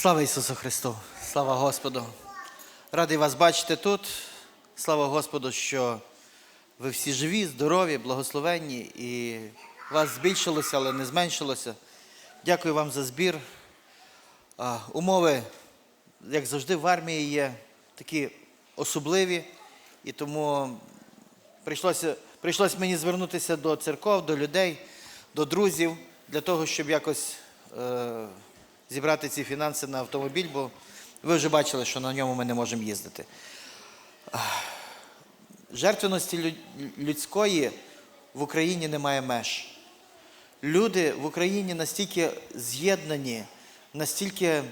Слава Ісусу Христу! Слава Господу! Радий вас бачити тут. Слава Господу, що ви всі живі, здорові, благословенні і вас збільшилося, але не зменшилося. Дякую вам за збір. Умови, як завжди, в армії є такі особливі, і тому прийшлося, прийшлося мені звернутися до церков, до людей, до друзів для того, щоб якось е, зібрати ці фінанси на автомобіль, бо ви вже бачили, що на ньому ми не можемо їздити. Жертвеності людської в Україні немає меж. Люди в Україні настільки з'єднані, настільки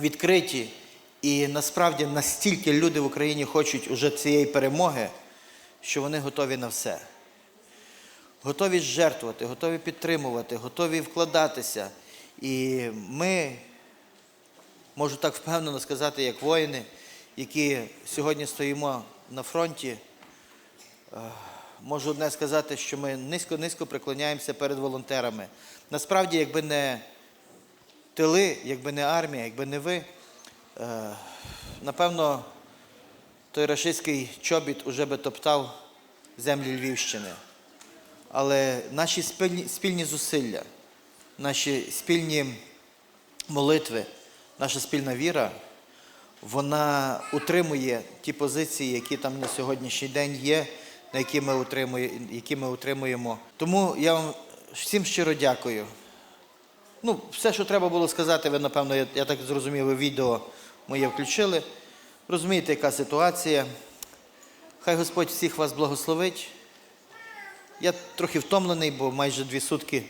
відкриті, і насправді настільки люди в Україні хочуть уже цієї перемоги, що вони готові на все. Готові жертвувати, готові підтримувати, готові вкладатися. І ми, можу так впевнено сказати, як воїни, які сьогодні стоїмо на фронті, е, можу одне сказати, що ми низько-низько преклоняємося перед волонтерами. Насправді, якби не тили, якби не армія, якби не ви, е, напевно, той рашистський чобіт уже би топтав землі Львівщини. Але наші спільні, спільні зусилля, наші спільні молитви, наша спільна віра, вона утримує ті позиції, які там на сьогоднішній день є, на які ми, утримує, які ми утримуємо. Тому я вам всім щиро дякую. Ну, все, що треба було сказати, ви, напевно, я, я так зрозумів, ви відео моє включили. Розумієте, яка ситуація. Хай Господь всіх вас благословить. Я трохи втомлений, бо майже дві сутки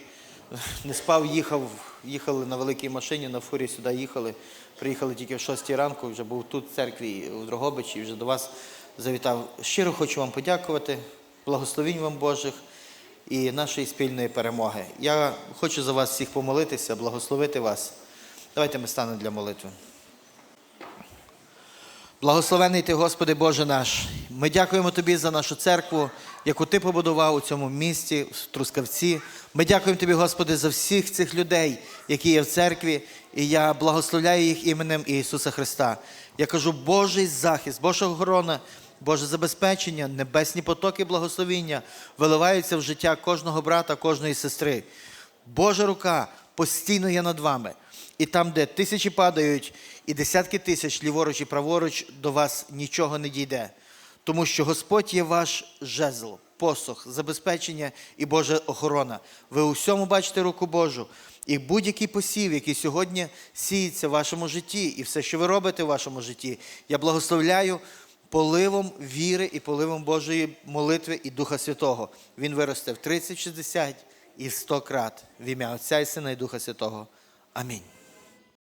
не спав, їхав, їхали на великій машині, на фурі сюди їхали. Приїхали тільки в 6 ранку, вже був тут в церкві у Дрогобичі, вже до вас завітав. Щиро хочу вам подякувати, благословінь вам Божих і нашої спільної перемоги. Я хочу за вас всіх помолитися, благословити вас. Давайте ми станемо для молитви. Благословений ти, Господи Боже наш. Ми дякуємо Тобі за нашу церкву, яку Ти побудував у цьому місті, в Трускавці. Ми дякуємо Тобі, Господи, за всіх цих людей, які є в церкві, і я благословляю їх іменем Ісуса Христа. Я кажу, Божий захист, Божа охорона, Боже забезпечення, небесні потоки благословіння виливаються в життя кожного брата, кожної сестри. Божа рука постійно є над вами. І там, де тисячі падають, і десятки тисяч ліворуч і праворуч, до вас нічого не дійде. Тому що Господь є ваш жезл, посох, забезпечення і Божа охорона. Ви у всьому бачите руку Божу. І будь-який посів, який сьогодні сіється в вашому житті, і все, що ви робите в вашому житті, я благословляю поливом віри і поливом Божої молитви і Духа Святого. Він виросте в 30, 60 і в 100 крат в ім'я Отця і Сина і Духа Святого. Амінь.